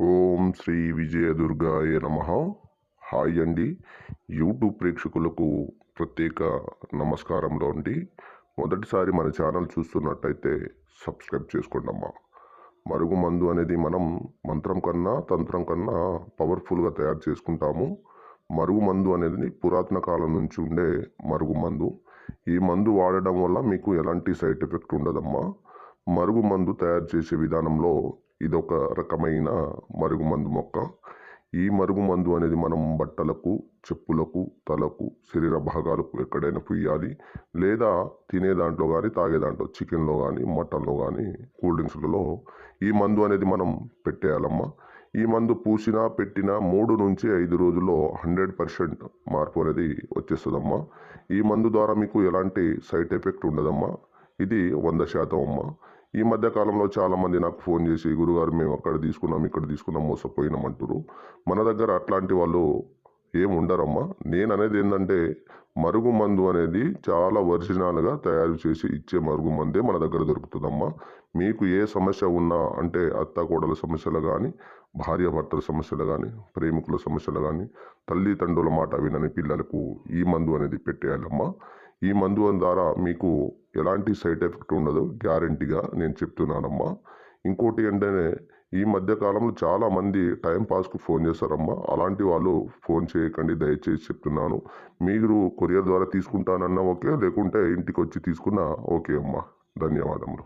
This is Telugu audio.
ఓం శ్రీ విజయదుర్గాయ నమ. హాయ్ అండి. యూట్యూబ్ ప్రేక్షకులకు ప్రత్యేక నమస్కారంలో అండి. మొదటిసారి మన ఛానల్ చూస్తున్నట్టయితే సబ్స్క్రైబ్ చేసుకోండమ్మా మరుగు మందు అనేది మనం మంత్రం కన్నా తంత్రం కన్నా పవర్ఫుల్గా తయారు చేసుకుంటాము. మరుగు మందు అనేది పురాతన కాలం నుంచి ఉండే మరుగు మందు. ఈ మందు వాడడం వల్ల మీకు ఎలాంటి సైడ్ ఎఫెక్ట్ ఉండదమ్మా. మరుగు మందు తయారు చేసే విధానంలో ఇదొక రకమైన మరుగుమందు మొక్క. ఈ మరుగు మందు అనేది మనం బట్టలకు చెప్పులకు తలకు శరీర భాగాలకు ఎక్కడైనా పుయ్యాలి. లేదా తినే దాంట్లో కానీ తాగే దాంట్లో చికెన్లో కానీ మటన్లో కానీ కూల్ డ్రింక్స్లలో ఈ మందు అనేది మనం పెట్టేయాలమ్మా. ఈ మందు పూసినా పెట్టినా మూడు నుంచి ఐదు రోజుల్లో హండ్రెడ్ పర్సెంట్ మార్పు అనేది వచ్చేస్తుందమ్మా. ఈ మందు ద్వారా మీకు ఎలాంటి సైడ్ ఎఫెక్ట్ ఉండదమ్మా. ఇది వంద శాతం అమ్మా. ఈ మధ్య కాలంలో చాలామంది నాకు ఫోన్ చేసి గురుగారు మేము అక్కడ తీసుకున్నాం ఇక్కడ తీసుకున్నాం మోసపోయినాం అంటారు మన దగ్గర అట్లాంటి వాళ్ళు ఏమి ఉండరమ్మా. నేను అనేది ఏంటంటే మరుగు మందు అనేది చాలా ఒరిజినల్గా తయారు చేసి ఇచ్చే మరుగు మందే మన దగ్గర దొరుకుతుందమ్మా. మీకు ఏ సమస్య ఉన్నా అంటే అత్త కోడల సమస్యలు కానీ భార్యాభర్తల సమస్యలు కానీ ప్రేమికుల సమస్యలు కానీ తల్లిదండ్రుల మాట వినని పిల్లలకు ఈ మందు అనేది పెట్టేయాలమ్మా. ఈ మందు ద్వారా మీకు ఎలాంటి సైడ్ ఎఫెక్ట్ ఉండదు గ్యారంటీగా నేను చెప్తున్నానమ్మా. ఇంకోటి ఏంటంటే ఈ మధ్యకాలంలో చాలామంది టైంపాస్కు ఫోన్ చేస్తారమ్మా. అలాంటి వాళ్ళు ఫోన్ చేయకండి దయచేసి చెప్తున్నాను. మీరు కొరియర్ ద్వారా తీసుకుంటానన్నా ఓకే లేకుంటే ఇంటికి వచ్చి తీసుకున్నా ఓకే అమ్మా. ధన్యవాదములు.